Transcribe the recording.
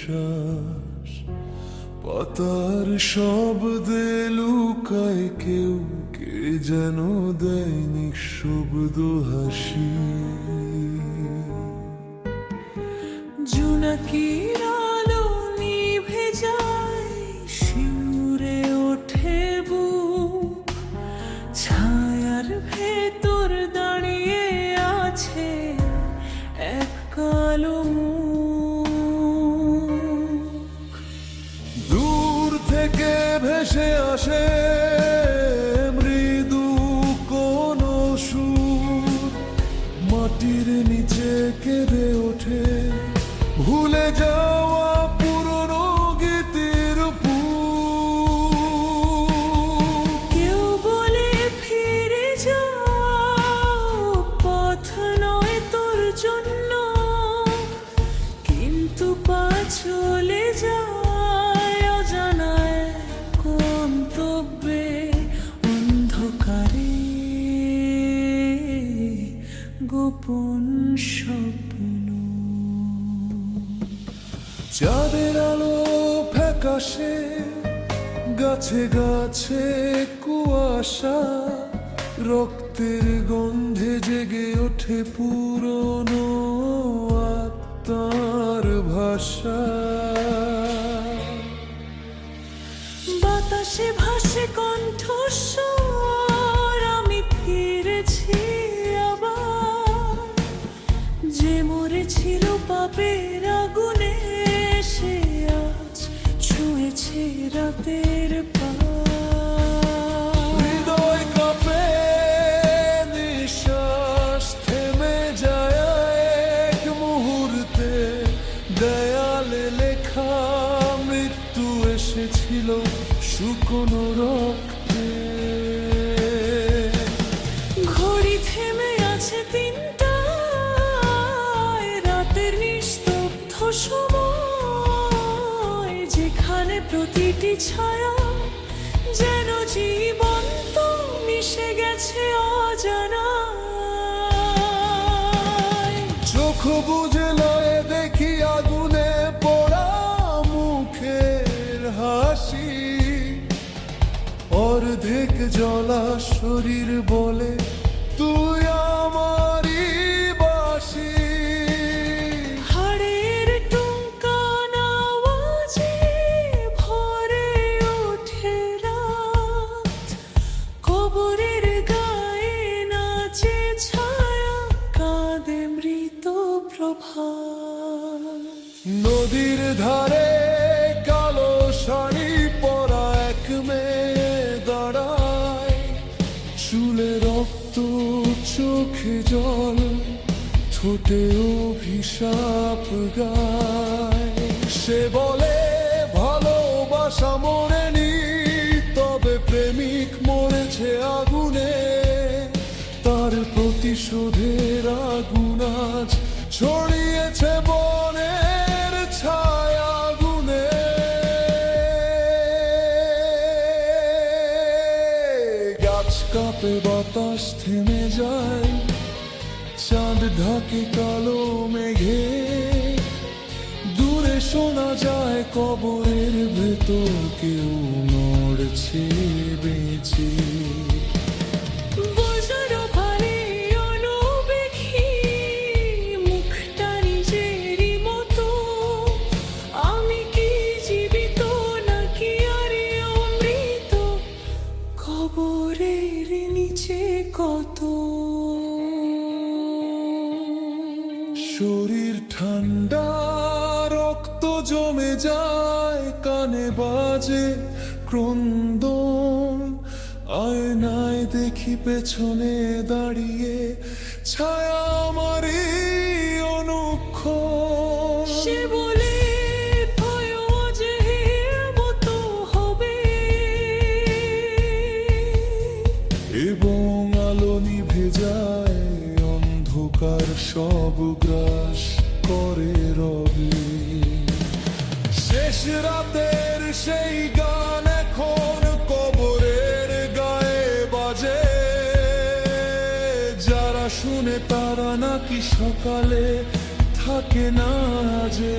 শ্বাস পাতার শব্দে লুকায় কেউ কে যেন দেয় নিঃশব্দ হাসি। জোনাকির ভেসে আসে। গোপন স্বপ্ন। চাঁদের আলো ফ্যাকাশে গাছে গাছে কুয়াশা রক্তের গন্ধে জেগে ওঠে পুরনো আত্মার ভাষা। বাতাসে ভাসে কণ্ঠস্বর যে মরেছিল পাপের আগুনে সে আজ ছুঁয়েছে রাতের পার হৃদয় কাঁপে নিঃশ্বাস প্রতিটি ছায়া যেন জীবন্ত মিশে গেছে অজানায়। চোখ বুঝে লয়ে দেখি আগুনে পড়া মুখের হাসি। অর্ধেক জলা শরীর বলে নদীর ধারে কালো শাড়ি পরা এক মেয়ে দাঁড়ায়। চুলে রক্ত, চোখে জল, ঠোঁটে অভিশাপ গায়। সে বলে, ভালোবাসা মরেনি, তবে প্রেমিক মরেছে আগুনে। তার প্রতিশোধের আগুন আজ ছড়িয়েছে বনের ছায়া গুনে গাছ কাঁপে, বাতাস থেমে যায়। চাঁদ ঢাকে, কালো মেঘে। শোনা যায় কবরের ভেতর কেউ নড়ছে। শরীর ঠান্ডা, রক্ত জমে যায়, কানে বাজে ক্রন্দ আয়নায় দেখি পেছনে দাঁড়িয়ে ছায়া আমারই অনুক্ষণ। সব গ্রাস করে রবি। শেষ রাতের সেই গান এখন কবরের গায়ে বাজে। যারা শুনে তারা নাকি সকালে থাকে না যে।